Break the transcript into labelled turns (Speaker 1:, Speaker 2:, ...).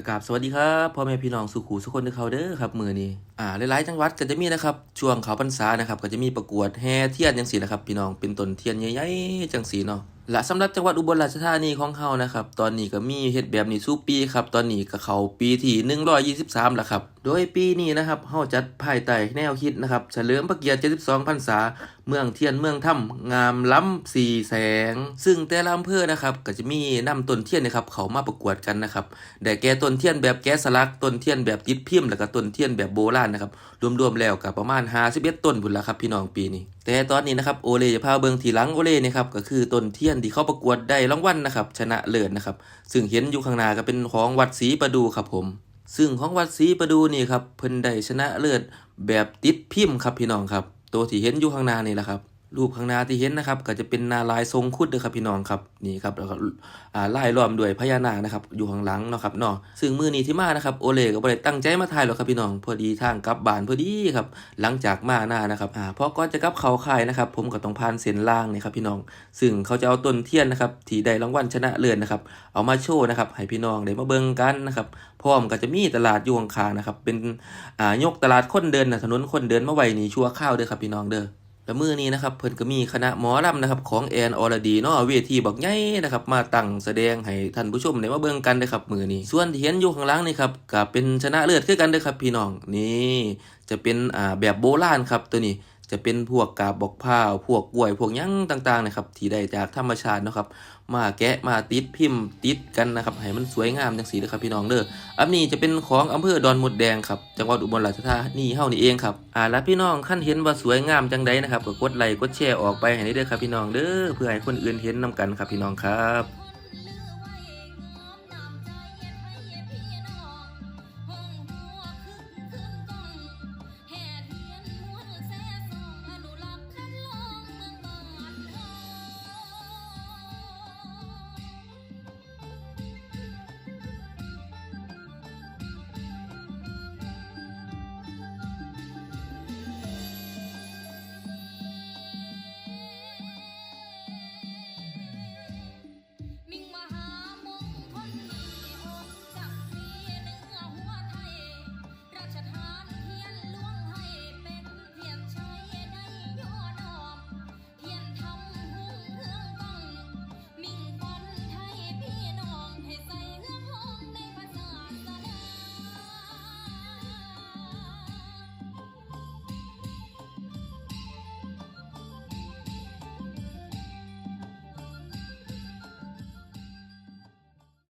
Speaker 1: กกาบสวัสดีครับพ่อแม่พี่น้องสุขูสุคนที่เขาเด้อครับมือนี้อ่าหลายๆจังหวัดก็จะมีนะครับช่วงเขาพรรษานะครับก็จะมีประกวดแห่เทียนจังสีนะครับพี่น้องเป็นต้นเทียนใหญ่ๆจังสีเนาะและสำหรับจังหวัดอุบลราชธานีของเขานะครับตอนนี้ก็มีเฮ็ดแบบนี้สู้ปีครับตอนนี้ก็เขาปีที่123แล้วครับ โดยปีนี้นะครับเฮาจัดภายใต้แนวคิดนะครับเฉลิมพระเกียรติ 72พรรษา เมืองเทียนเมืองถ้ำงามล้ำสีแสง ซึ่งแต่ละอำเภอนะครับก็จะมีนำต้นเทียนนะครับเขามาประกวดกันนะครับได้แก่ต้นเทียนแบบแกะสลักต้นเทียนแบบติดพิมพ์แล้วก็ต้นเทียนแบบโบราณนะครับรวมๆแล้วก็ประมาณ51ต้นพุ่นละครับพี่น้องปีนี้แต่ตอนนี้นะครับโอเลจะพาเบิงทีหลังโอเลนี่ครับก็คือต้นเทียนที่เขาประกวดได้รางวัลนะครับชนะเลิศนะครับซึ่งเห็นอยู่ข้างหน้าก็เป็นของวัดศรีประดูครับผม ซึ่งของวัดศรีประดูนี่ครับเพิ่นได้ชนะเลิศแบบติดพิมพ์ครับพี่น้องครับ ตัวที่เห็นอยู่ข้างหน้านี่แหละครับ รูปข้างหน้าที่เห็นนะครับ ก็จะเป็นนาลายทรงคุดเด้อครับพี่น้องครับนี่ครับแล้วก็อ่าลายล้อมด้วยพญานาคนะครับอยู่ข้างหลังเนาะครับเนาะซึ่งมือนี้ที่มานะครับโอเล่ก็บ่ได้ตั้งใจมาถ่ายหรอกครับพี่น้อง พอดีทางกลับบ้านพอดีครับหลังจากมาหน้านะครับอ่าพอก่อนจะกลับเขาค่ายนะครับ ผมก็ต้องผ่านเส้นล่างนี่ครับพี่น้อง ซึ่งเขาจะเอาต้นเทียนนะครับที่ได้รางวัลชนะเลิศนะครับ เอามาโชว์นะครับให้พี่น้องได้มาเบิ่งกันนะครับพร้อมก็จะมีตลาดอยู่ข้างๆนะครับเป็นอ่ายกตลาดคนเดินนะถนนคนเดินมาไว้นี่ชั่วข้าวเด้อครับพี่น้องเด้อ แล้วมือนี้นะครับเพิ่นก็มีคณะหมอลำนะครับของแอนอรดีเนาะเวทีบอกใหญ่นะครับมาตั้งแสดงให้ท่านผู้ชมได้มาเบิ่งกันนะครับมือนี้ ส่วนที่เห็นอยู่ข้างหล่างนี่ครับก็เป็นชนะเลิศคือกันเด้อครับพี่น้องนี่จะเป็นอ่าแบบโบราณครับตัวนี้ จะเป็นพวกกาบบอกพร้าพวกกล้วย พวกยังต่างๆนะครับ ที่ได้จากธรรมชาตินะครับ มาแกะมาติดพิมพ์ติดกันนะครับให้มันสวยงามจังสีเด้อครับพี่น้องเด้ออันนี้จะเป็นของอำเภอดอนมดแดงครับจังหวัดอุบลราชธานีเฮานี่เองครับอ่าแล้วพี่น้องขั้นเห็นว่าสวยงามจังใดนะครับก็กดไลค์กดแชร์ออกไปให้ได้เด้อครับพี่น้องเด้อเพื่อให้คนอื่นเห็นนํกันครับพี่น้องครับ